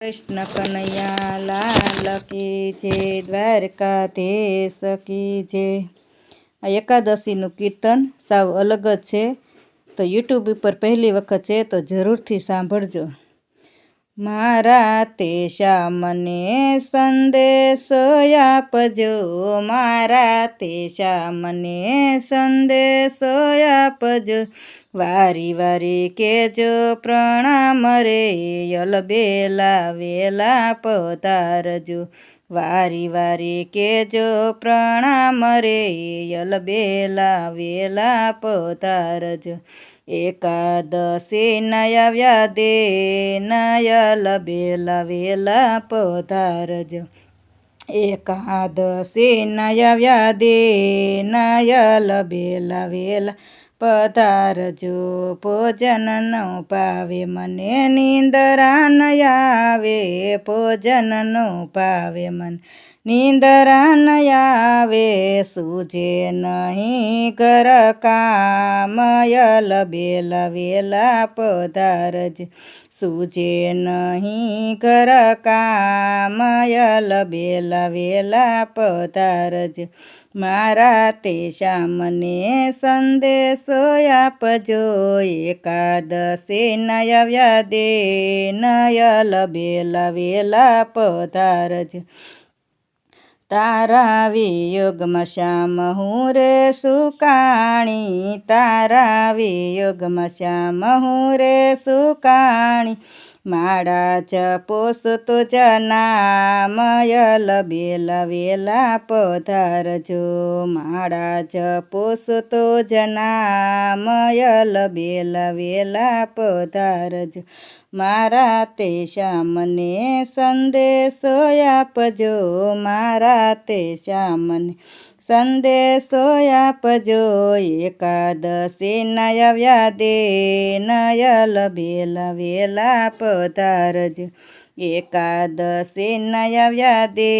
કૃષ્ણ કનૈયા લાલ કી જે દ્વારકાધીશ કી જે આ એકાદશીનું કીર્તન સાવ અલગ જ છે. તો યુટ્યુબ ઉપર પહેલી વખત છે તો જરૂરથી સાંભળજો. મારા તે મને સંદેશો આપજો. મારા તે મને સંદેશો આપજો. વારી વારી કેજો પ્રણામ રે યલબેલા વેલા પધારજો. વારી વારી કેજો પ્રણામ રે યલબેલા વેલા પધારજો એકાદશી નયા દે નયલ બેલા વેલા પધારજો એકાદશી નયા દે નયલ બેલા વેલા પધારજો ભોજન ન પાવે મને નિંદરા ન આવે. ભોજન ન પાવે મન નિંદરા ન આવે સૂજે નહીં ઘર કામયલ બેલ વેલા પધારજ સૂજે નહીં ઘર કામયલ બેલ વેલા પધારજ મારા તે શ્યામને સંદેશો આપજો. એકાદશે નયવ્યા દે નયલ બેલ વેલા પધારજ તારા વિયોગમાં શ્યામ હું રે સુકાણી. તારા વિયોગમાં શ્યામ હું રે સુકાણી. માળા જપોસ તો જનામયલ બેલ વેલા પધારજો માળા જપોસ તો જનામયલ બેલ વેલા પધારજો મારા તે શ્યામને સંદેશો આપજો. મારા તે શ્યામને સંદેશો આપજો. એકાદશી નય વ્યાદે નય બેલ વેલા પધારજ એકાદશી નય વ્યાદે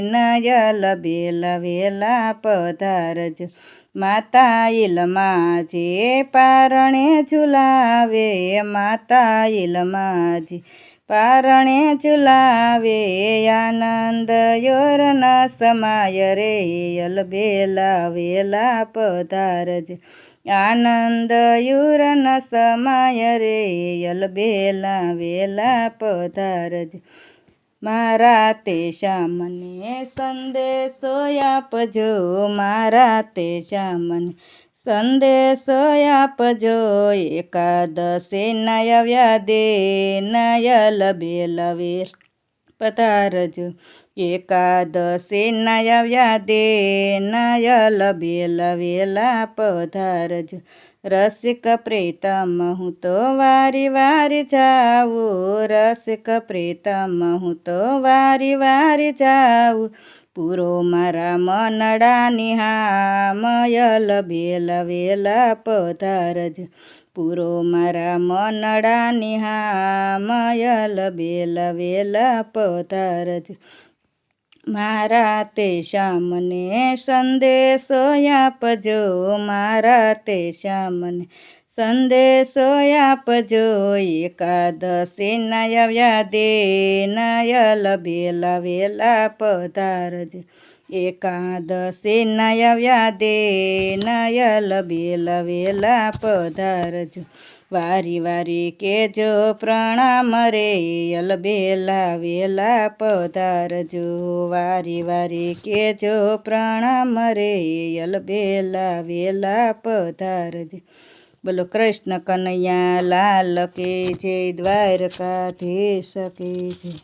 નયલ બેલ વેલા પધારજ માતા ઇલમાજી પારણે ઝુલાવે, માતા ઇલમાજી પારણે ઝુલાવે આનંદ યોરના સમાય રે અલબેલા વેલા પધારજ આનંદ યુરન સમાય રે અલબેલા વેલા પધારજ મારા તે શામને સંદેશો આપજો, મારા તે શ્યામને સંદેશો આપજો એકાદશે નયવ્યા દે નય લબે લવે. પધારજો. એકાદશે નયવ્યા દે નય લબે લવેલા. પધારજો. રસિક પ્રીતમ, હું તો વારી વારી જાઉં. રસિક પ્રીતમ, હું તો વારી વારી જાઉં. પૂરો મારા મનડાની હા મયલ બેલ વેલા પધારજ. પૂરો મારા મનડાની હા મયલ બેલ વેલા પધારજ. મારા તે શ્યામને સંદેશો આપજો, મારા તે શ્યામને સંદેશો આપજો. એકાદશી નયા દે નયા બેલા વેલા પધારજ. એકાદશી નયવ્યા દે નયલ બેલ વેલા પધારજો વારી વારી કેજો પ્રણામ રે, અલબેલા વેલા પધારજો વારી વારી કેજો પ્રણામ રે, અલબેલા વેલા પધારજો બોલો કૃષ્ણ કનૈયા લાલ કે જય દ્વારકાધીશ કે જય.